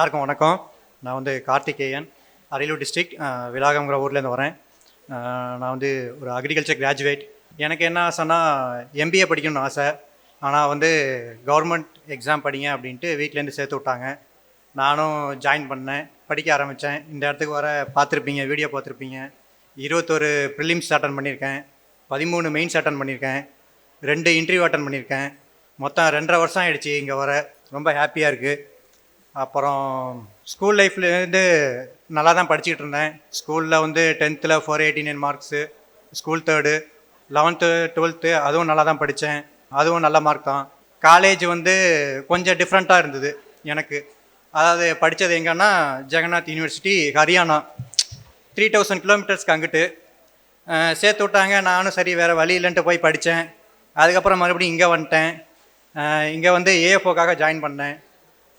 எல்லாருக்கும் வணக்கம். நான் வந்து கார்த்திகேயன் அரியலூர் டிஸ்ட்ரிக்ட் விலாகங்கிற ஊர்லேருந்து வரேன். நான் வந்து ஒரு அக்ரிகல்ச்சர் கிராஜுவேட் எனக்கு என்ன ஆசைன்னா எம்பிஏ படிக்கணும்னு ஆசை. ஆனால் வந்து கவர்மெண்ட் எக்ஸாம் படிங்க அப்படின்ட்டு வீட்டிலேருந்து சேர்த்து விட்டாங்க. நானும் ஜாயின் பண்ணேன் படிக்க ஆரம்பித்தேன் இந்த இடத்துக்கு வர பார்த்துருப்பீங்க வீடியோ பார்த்துருப்பீங்க. இருபத்தொரு ப்ரிலிம்ஸ் அட்டன் பண்ணியிருக்கேன். பதிமூணு மெயின்ஸ் அட்டன் பண்ணியிருக்கேன். ரெண்டு இன்டர்வியூ அட்டன் பண்ணியிருக்கேன். மொத்தம் ரெண்டரை வருஷம் ஆகிடுச்சு இங்கே வர. ரொம்ப ஹாப்பியாக இருக்குது அப்புறம் ஸ்கூல் லைஃப்லேருந்து நல்லா தான் படிச்சுக்கிட்டு இருந்தேன். ஸ்கூலில் வந்து டென்த்தில் four eighty nine marks school third eleventh twelfth அதுவும் நல்லா தான் படித்தேன் அதுவும் நல்ல மார்க் தான். காலேஜ் வந்து கொஞ்சம் டிஃப்ரெண்ட்டாக இருந்தது எனக்கு. அதாவது படித்தது எங்கன்னா Jagannath university Haryana. Three thousand கிலோமீட்டர்ஸ்க்கு அங்கிட்டு. சேர்த்து விட்டாங்க. நானும் சரி வேறு வழி இல்லைன்ட்டு போய் படித்தேன் அதுக்கப்புறம் மறுபடியும் இங்கே வந்துட்டேன். இங்கே வந்து ஏஎஃப்ஓக்காக ஜாயின் பண்ணேன்.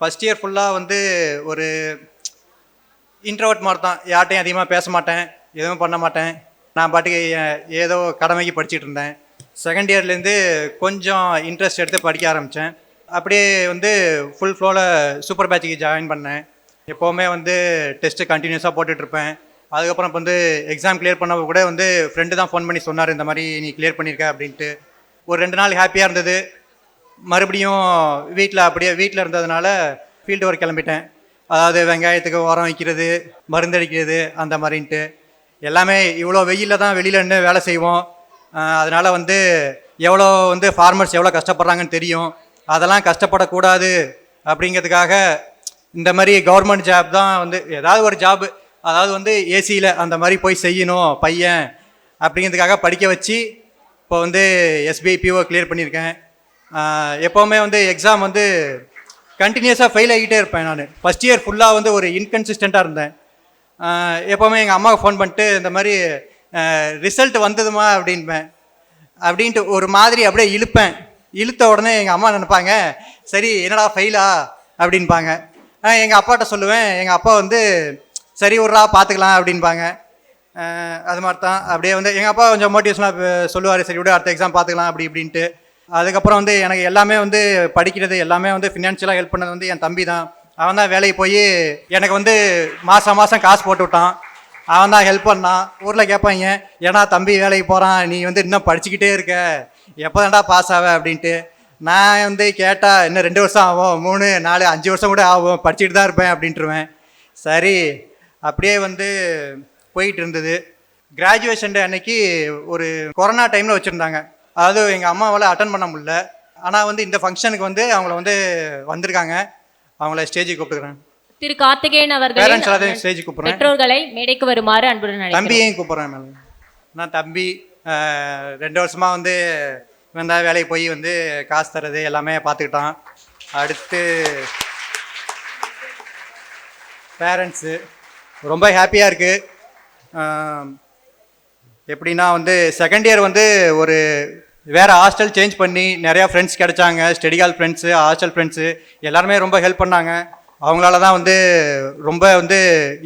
ஃபஸ்ட் இயர் ஃபுல்லாக வந்து ஒரு இன்ட்ரவர்ட் மாதிரி தான் யார்ட்டையும் அதிகமாக பேச மாட்டேன். எதுவும் பண்ண மாட்டேன். நான் பாட்டுக்கு ஏ- ஏதோ கடமைக்கு படிச்சுட்டு இருந்தேன். செகண்ட் இயர்லேருந்து கொஞ்சம் இன்ட்ரெஸ்ட் எடுத்து படிக்க ஆரம்பித்தேன் அப்படியே வந்து ஃபுல் ஃப்ளோவில் சூப்பர் பேட்சுக்கு ஜாயின் பண்ணேன். எப்போவுமே வந்து டெஸ்ட்டு கண்டினியூஸாக போட்டுட்ருப்பேன் அதுக்கப்புறம் இப்போ வந்து எக்ஸாம் கிளியர் பண்ண கூட வந்து ஃப்ரெண்டு தான் ஃபோன் பண்ணி சொன்னார் இந்த மாதிரி நீ கிளியர் பண்ணியிருக்க அப்படின்ட்டு. ஒரு ரெண்டு நாள் ஹாப்பியாக இருந்தது. மறுபடியும் வீட்டில் அப்படியே வீட்டில் இருந்ததுனால ஃபீல்டு ஒர்க் கிளம்பிட்டேன். அதாவது வெங்காயத்துக்கு உரம் வைக்கிறது மருந்தடிக்கிறது அந்த மாதிரின்ட்டு. எல்லாமே இவ்வளோ வெயிலில் தான் வெளியில் நின்று வேலை செய்வோம். அதனால் வந்து எவ்வளோ வந்து ஃபார்மர்ஸ் எவ்வளோ கஷ்டப்படுறாங்கன்னு தெரியும். அதெல்லாம் கஷ்டப்படக்கூடாது அப்படிங்கிறதுக்காக இந்த மாதிரி கவர்மெண்ட் ஜாப் தான் வந்து ஏதாவது ஒரு ஜாப் அதாவது வந்து ஏசியில் அந்த மாதிரி போய் செய்யணும் பையன் அப்படிங்கிறதுக்காக படிக்க வச்சு இப்போ வந்து எஸ்பிஐ பிஓ கிளியர் பண்ணியிருக்கேன். எப்போவுமே வந்து எக்ஸாம் வந்து கண்டினியூஸாக ஃபெயில் ஆகிட்டே இருப்பேன் நான். ஃபஸ்ட் இயர் ஃபுல்லாக வந்து ஒரு இன்கன்சிஸ்டண்ட்டாக இருந்தேன். எப்போவுமே எங்கள் அம்மாவுக்கு ஃபோன் பண்ணிட்டு இந்த மாதிரி ரிசல்ட் வந்ததுமா அப்படின்பேன். அப்படின்ட்டு ஒரு மாதிரி அப்படியே இழுப்பேன். இழுத்த உடனே எங்கள் அம்மா நினைப்பாங்க சரி என்னடா ஃபெயிலா அப்படின்பாங்க. எங்கள் அப்பாட்ட சொல்லுவேன் எங்கள் அப்பா வந்து சரி விட்றா பார்த்துக்கலாம் அப்படின்பாங்க. அது மாதிரி தான் அப்படியே வந்து எங்கள் அப்பா கொஞ்சம் மோட்டிவேஷனாக சொல்லுவார் சரி விட அடுத்த எக்ஸாம் பார்த்துக்கலாம் அப்படி இப்படின்ட்டு. அதுக்கப்புறம் வந்து எனக்கு எல்லாமே வந்து படிக்கிறது எல்லாமே வந்து ஃபினான்ஷியலாக ஹெல்ப் பண்ணது வந்து என் தம்பி தான். அவன் தான் வேலைக்கு போய் எனக்கு வந்து மாதம் மாதம் காசு போட்டு விட்டான். அவன் தான் ஹெல்ப் பண்ணான். ஊரில் கேட்பாங்க ஏன்னா தம்பி வேலைக்கு போகிறான் நீ வந்து இன்னும் படிச்சுக்கிட்டே இருக்க. எப்போ தான்டா பாஸ் ஆவ? அப்படின்ட்டு. நான் வந்து கேட்டால் இன்னும் ரெண்டு வருஷம் ஆகும். மூணு நாலு அஞ்சு வருஷம் கூட ஆகும். படிச்சுட்டு தான் இருப்பேன். அப்படின்ட்டுருவேன். சரி. அப்படியே வந்து போயிட்டு இருந்தது. கிராஜுவேஷன் அன்னைக்கு ஒரு கொரோனா டைமில் வச்சுருந்தாங்க. அதாவது எங்கள் அம்மாவால் அட்டன் பண்ண முடியல. ஆனால் வந்து இந்த ஃபங்க்ஷனுக்கு வந்து அவங்கள வந்து வந்திருக்காங்க. அவங்கள ஸ்டேஜுக்கு கூப்பிட்டுக்கிறேன். திரு கார்த்திகேயன் அவர்களின் பேரண்ட்ஸ் எல்லாத்தையும் ஸ்டேஜுக்கு கூப்பிட்றேன். பெற்றோர்களை மேடைக்கு வருமாறு அன்புடன் தம்பியையும் கூப்பிட்றேன் மேம். நான் தம்பி அஹ், ரெண்டு வருஷமாக வந்து இவன் தான் வேலைக்கு போய் வந்து காசு தர்றது எல்லாமே பார்த்துக்கிட்டான். அடுத்து பேரண்ட்ஸு ரொம்ப ஹாப்பியாக இருக்குது எப்படின்னா வந்து செகண்ட் இயர் வந்து ஒரு வேறு ஹாஸ்டல் சேஞ்ச் பண்ணி நிறையா ஃப்ரெண்ட்ஸ் கிடைச்சாங்க. ஸ்டெடிகால் ஃப்ரெண்ட்ஸு ஹாஸ்டல் ஃப்ரெண்ட்ஸு எல்லாருமே ரொம்ப ஹெல்ப் பண்ணாங்க. அவங்களால தான் வந்து ரொம்ப வந்து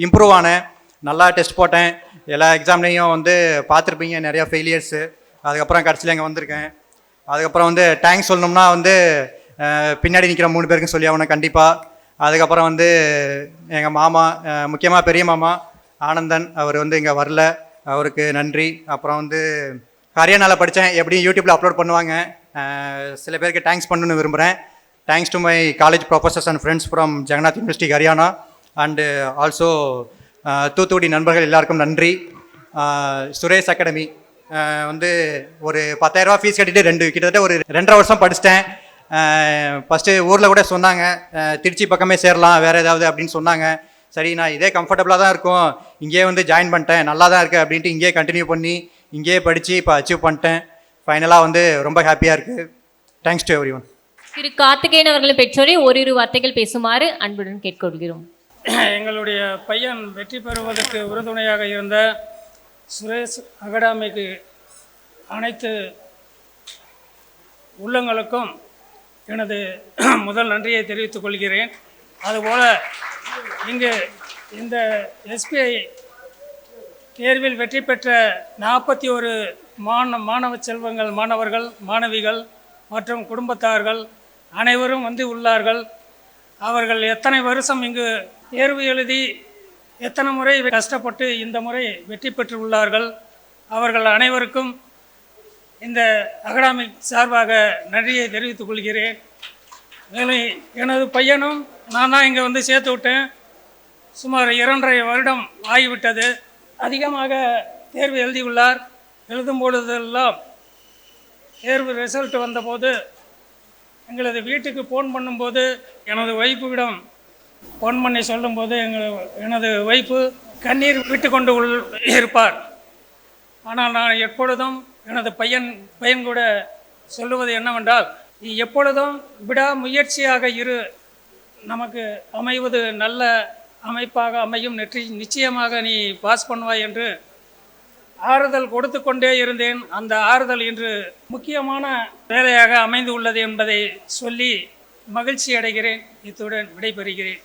இம்ப்ரூவ் ஆனேன். நல்லா டெஸ்ட் போட்டேன். எல்லா எக்ஸாம்லேயும் வந்து பார்த்துருப்பீங்க நிறையா ஃபெயிலியர்ஸு அதுக்கப்புறம் கடைசியில் இங்கே வந்திருக்கேன். அதுக்கப்புறம் வந்து டேங்க்ஸ் சொல்லணும்னா வந்து பின்னாடி நிற்கிற மூணு பேருக்கும் சொல்லி ஆகணும் கண்டிப்பாக அதுக்கப்புறம் வந்து எங்கள் மாமா முக்கியமாக பெரிய மாமா ஆனந்தன் அவர் வந்து இங்கே வரல. அவருக்கு நன்றி. அப்புறம் வந்து ஹரியானாவில் படித்தேன் எப்படியும் யூடியூப்பில் அப்லோட் பண்ணுவாங்க. சில பேருக்கு தேங்க்ஸ் பண்ணணும்னு விரும்புகிறேன் thanks to my college professors and friends from Jagannath university Haryana and also Thoothukudi நண்பர்கள் எல்லாருக்கும் நன்றி. சுரேஷ் அகாடமி வந்து ஒரு பத்தாயிரரூபா ஃபீஸ் கட்டிட்டு ரெண்டு கிட்டத்தட்ட ஒரு ரெண்டரை வருஷம் படிச்சிட்டேன். ஃபஸ்ட்டு ஊரில் கூட சொன்னாங்க. திருச்சி பக்கமே சேரலாம் வேறு ஏதாவது அப்படின்னு சொன்னாங்க. சரி நான் இதே கம்ஃபர்டபுளாக தான் இருக்கும். இங்கேயே வந்து ஜாயின் பண்ணிட்டேன். நல்லா தான் இருக்குது அப்படின்ட்டு இங்கேயே கண்டினியூ பண்ணி இங்கேயே படித்து இப்போ அச்சீவ் பண்ணிட்டேன். ஃபைனலாக வந்து ரொம்ப ஹாப்பியாக இருக்குது thanks to everyone Thiru Karthikeyan அவர்களின் பெற்றோரை ஓரிரு வார்த்தைகள் பேசுமாறு அன்புடன் கேட்கொள்கிறோம் எங்களுடைய பையன் வெற்றி பெறுவதற்கு உறுதுணையாக இருந்த சுரேஷ் அகாடமிக்கு அனைத்து உள்ளங்களுக்கும் எனது முதல் நன்றியை தெரிவித்துக் கொள்கிறேன். அதுபோல் இங்கு இந்த எஸ்பிஐ தேர்வில் வெற்றி பெற்ற நாற்பத்தி ஒரு மாண மாணவ செல்வங்கள் மாணவர்கள் மாணவிகள் மற்றும் குடும்பத்தார்கள் அனைவரும் வந்து உள்ளார்கள். அவர்கள் எத்தனை வருஷம் இங்கு தேர்வு எழுதி எத்தனை முறை கஷ்டப்பட்டு இந்த முறை வெற்றி பெற்று உள்ளார்கள்? அவர்கள் அனைவருக்கும் இந்த அகாடமிக் சார்பாக நன்றியை தெரிவித்துக் கொள்கிறேன். மேலும் எனது பையனும் நான் தான் இங்கே வந்து சேர்த்து விட்டேன். சுமார் இரண்டரை வருடம் ஆகிவிட்டது. அதிகமாக தேர்வு எழுதியுள்ளார். எழுதும் பொழுதெல்லாம் தேர்வு ரிசல்ட் வந்தபோது எங்களது வீட்டுக்கு ஃபோன் பண்ணும்போது எனது ஒய்ஃபுவிடம் ஃபோன் பண்ணி சொல்லும்போது எங்கள் எனது ஒய்ஃபு கண்ணீர் விட்டு கொண்டு உள் இருப்பார். ஆனால் நான் எப்பொழுதும் எனது பையன் பையன் கூட சொல்லுவது என்னவென்றால் நீ எப்பொழுதும் விடாமுயற்சியாக இரு. நமக்கு அமைவது நல்ல அமைப்பாக அமையும் நெற்றி நிச்சயமாக நீ பாஸ் பண்ணுவாய் என்று ஆறுதல் கொடுத்து கொண்டே இருந்தேன். அந்த ஆறுதல் இன்று முக்கியமான வேலையாக அமைந்து உள்ளது என்பதை சொல்லி மகிழ்ச்சி அடைகிறேன். இத்துடன் விடைபெறுகிறேன்.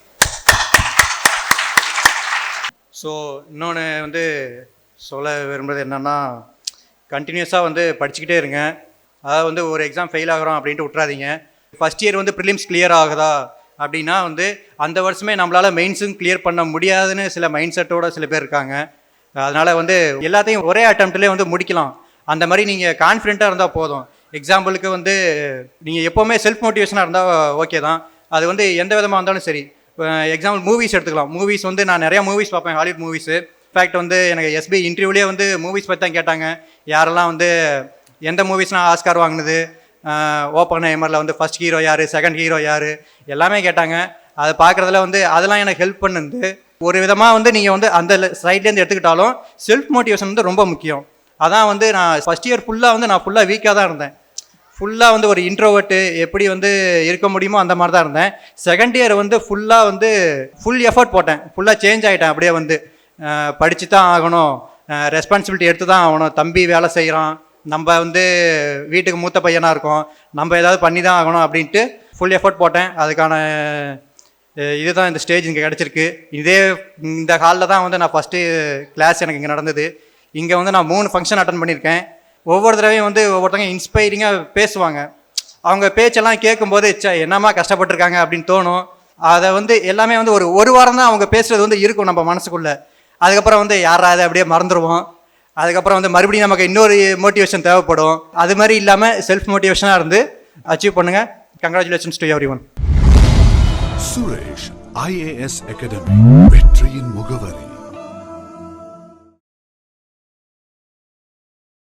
ஸோ இன்னொன்று வந்து சொல்ல விரும்புறது என்னென்னா கண்டினியூஸாக வந்து படிச்சுக்கிட்டே இருங்க. அதாவது வந்து ஒரு எக்ஸாம் ஃபெயில் ஆகிறோம் அப்படின்ட்டு விட்றாதீங்க ஃபஸ்ட் இயர் வந்து ப்ரிலிம்ஸ் கிளியர் ஆகுதா? அப்படின்னா வந்து அந்த வருஷமே நம்மளால் மெயின்ஸும் கிளியர் பண்ண முடியாதுன்னு சில மைண்ட் செட்டோட சில பேர் இருக்காங்க. அதனால் வந்து எல்லாத்தையும் ஒரே அட்டம்ப்ட்லேயே வந்து முடிக்கலாம். அந்த மாதிரி நீங்கள் கான்ஃபிடென்ட்டாக இருந்தால் போதும். எக்ஸாம்பிளுக்கு வந்து நீங்கள் எப்போவுமே செல்ஃப் மோட்டிவேஷனாக இருந்தால் ஓகே தான். அது வந்து எந்த விதமாக இருந்தாலும் சரி. எக்ஸாம்பிள் மூவிஸ் எடுத்துக்கலாம். மூவிஸ் வந்து நான் நிறையா மூவிஸ் பார்ப்பேன் ஹாலிவுட் மூவிஸு இன்ஃபேக்ட் வந்து எனக்கு எஸ்பி இன்டர்வியூலேயே வந்து மூவிஸ் பற்றி தான் கேட்டாங்க. யாரெல்லாம் வந்து எந்த மூவிஸ்னால் ஆஸ்கார் வாங்கினது? ஓப்பன் ஐமரில் வந்து ஃபர்ஸ்ட் ஹீரோ யார் செகண்ட் ஹீரோ யார் எல்லாமே கேட்டாங்க. அதை பார்க்குறதுல வந்து அதெல்லாம் எனக்கு ஹெல்ப் பண்ணுது. ஒரு விதமாக வந்து நீங்கள் வந்து அந்த சைட்லேருந்து எடுத்துக்கிட்டாலும் செல்ஃப் மோட்டிவேஷன் வந்து ரொம்ப முக்கியம். அதான் வந்து நான் ஃபஸ்ட் இயர் ஃபுல்லாக வந்து நான் ஃபுல்லாக வீக்காக தான் இருந்தேன். ஃபுல்லாக வந்து ஒரு இன்ட்ரோவர்ட்டு எப்படி வந்து இருக்க முடியுமோ அந்த மாதிரி தான் இருந்தேன். செகண்ட் இயர் வந்து ஃபுல்லாக வந்து ஃபுல் எஃபர்ட் போட்டேன். ஃபுல்லாக சேஞ்ச் ஆகிட்டேன் அப்படியே வந்து. படித்து தான் ஆகணும். ரெஸ்பான்சிபிலிட்டி எடுத்து தான் ஆகணும். தம்பி வேலை செய்கிறான் நம்ம வந்து வீட்டுக்கு மூத்த பையனாக இருக்கோம். நம்ம ஏதாவது பண்ணி தான் ஆகணும் அப்படின்ட்டு ஃபுல் எஃபர்ட் போட்டேன். அதுக்கான இதுதான் இந்த ஸ்டேஜ் இங்கே கிடச்சிருக்கு. இதே இந்த ஹாலில் தான் வந்து நான் ஃபஸ்ட்டு கிளாஸ் எனக்கு இங்கே நடந்தது. இங்கே வந்து நான் மூணு ஃபங்க்ஷன் அட்டன் பண்ணியிருக்கேன். ஒவ்வொரு தடவையும் வந்து ஒவ்வொருத்தவங்க இன்ஸ்பைரிங்காக பேசுவாங்க. அவங்க பேச்செல்லாம் கேட்கும்போது சே என்னம்மா கஷ்டப்பட்டிருக்காங்க? அப்படின்னு தோணும். அதை வந்து எல்லாமே வந்து ஒரு ஒரு வாரம் தான் அவங்க பேசுகிறது வந்து இருக்கும் நம்ம மனசுக்குள்ளே. அதுக்கப்புறம் வந்து யாராவது அப்படியே மறந்துடுவோம் அதுக்கப்புறம் வந்து மறுபடியும் நமக்கு இன்னொரு மோட்டிவேஷன் தேவைப்படும். அது மாதிரி இல்லாமல் செல்ஃப் மோட்டிவேஷனாக இருந்து அச்சீவ் பண்ணுங்கள் congratulations to everyone Suresh IAS academy